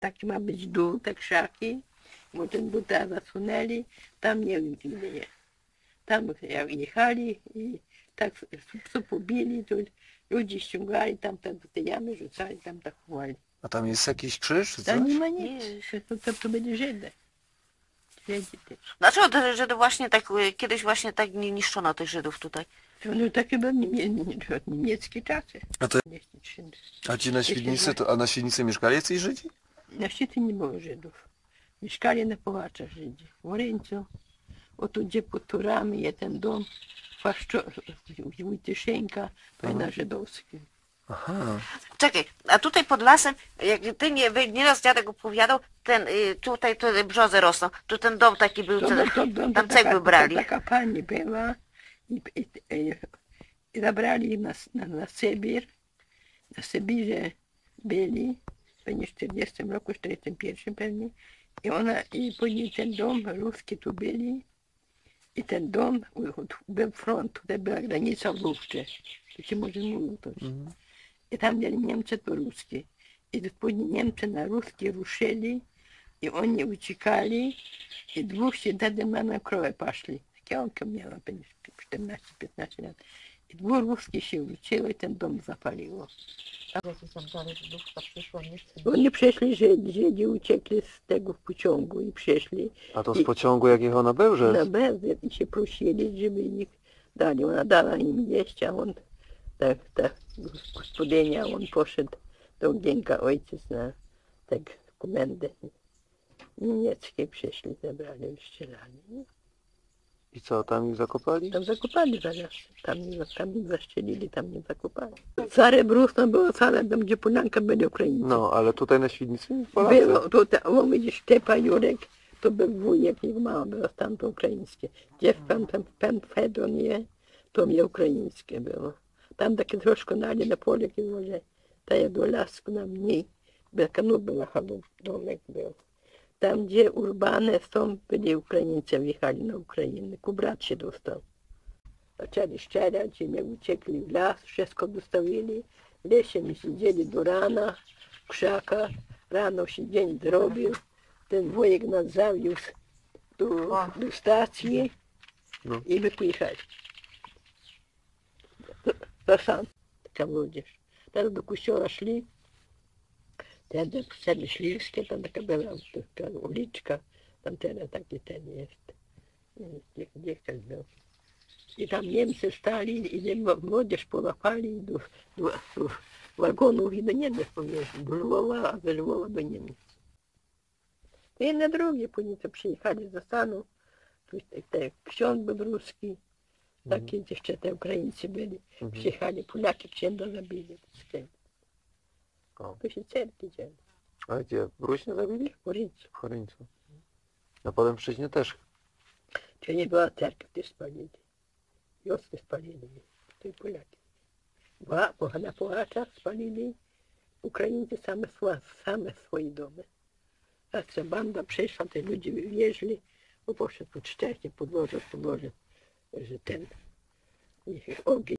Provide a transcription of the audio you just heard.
Taki ma być dół, te krzaki, bo ten teraz zasunęli, tam nie wiem gdzie jest. Tam jak jechali i tak psu pobili, to ludzi ściągali, tam te, jamy rzucali, tam tak chowali. A tam jest jakiś krzyż czy Tam coś? nie ma nic, to, to, to byli Żydy. Żydzi też. Dlaczego te Żydy właśnie tak, y, kiedyś właśnie tak nie niszczono tych Żydów tutaj? To no takie były niemie, nie, niemieckie czasy. A, to, Nie, nie, nie. a ci na Świdnicy, to, a na Świdnicy mieszkali jacyś Żydzi? Na szczycie nie było Żydów. Mieszkali na połaczach Żydzi. W Oryńcu, otu gdzie pod turami jest ten dom, Faszczo, Wójtyszenka, to jest na żydowskim. Aha. Czekaj, a tutaj pod lasem, jak ty nie, nieraz dziadek opowiadał, ten, y, tutaj te brzozy rosną, tu ten dom taki był, To, co, to, to, to, tam taka- cegły brali. To taka pani była i, i, i, i zabrali ich na, na, na Sybir. Na Sybirze byli, pewnie w 40 roku, 41 pewnie. I ona, i później ten dom, ruskie tu byli. I ten dom, był front, tutaj była granica w Luchcze. To się może mówił to. Mhm. I tam byli Niemcy to ruskie. I później Niemcy na ruskie ruszyli i oni uciekali i dwóch się wtedy na krowę poszli. Kiełkę miała pewnie 14-15 lat. I dwóch ruskich się i ten dom zapaliło. Oni przeszli Żydzi, Żydzi uciekli z tego w pociągu i przeszli A to z pociągu jakich ona był, że... na bezwiet i się prosili, żeby ich dali. Ona dała im jeść, a on, tak, ta gospodynia, on poszedł do Gienka ojciec na tak komendę niemieckie przyszli, zabrali, wystrzelali. I co, tam ich zakopali? Tam zakopali zaraz, tam, ich- tam ich zastrzelili, tam nie zakopali. Całe Brusno było całe, tam gdzie Polanka byli Ukraińcy. No, ale tutaj na Świdnicy Polacy. Było, to, on widzisz, Szczepa Jurek, to był wujek, jego mama była tam to ukraińskie. Gdzie pan, pan, pan Fedon je, to mnie ukraińskie było. Tam takie troszkę nali na pole, kiedy może, ta do lasku na mniej, taka no była domek był. Tam, gdzie urbane są, byli Ukraińcy, wjechali na Ukrainę, kubrat się dostał. Zaczęli strzelać, nie uciekli w las, wszystko dostawili. W lesie mi siedzieli do rana, w krzakach. Rano się dzień zrobił. Ten wujek nas zawiózł do, do stacji No. i my pojechali. To, to sam, taka młodzież. Teraz do kościoła szli. Wtedy śliskie, tam taka była uliczka. Tam teraz taki ten jest. Nie Gdzie, gdzie ktoś był. I tam Niemcy stali i nie- młodzież połapali do, do, do wagonów i do Niemiec powieźli. Do Lwowa, a ze Lwowa do Niemiec. I na drugie później to przyjechali do Stanów. Tu te, te ksiądz był ruski, takie jeszcze te Ukraińcy byli. Mhm. Przyjechali, Polaki księdza zabili. O. To się cerki dzieje. A gdzie? Ruśnie zabili? W Korincu. W Choryńcu. A potem w Szczecinie też. To nie była cerkiew, to spalili. Wioskę spalili. To i Polaki. Bo, bo na połaczach spalili Ukraińcy same, swa, same swoje domy. A ta banda przeszła, te ludzie wywieźli, bo poszedł pod szczercie, podłoże, podłoże, że ten, ich ogień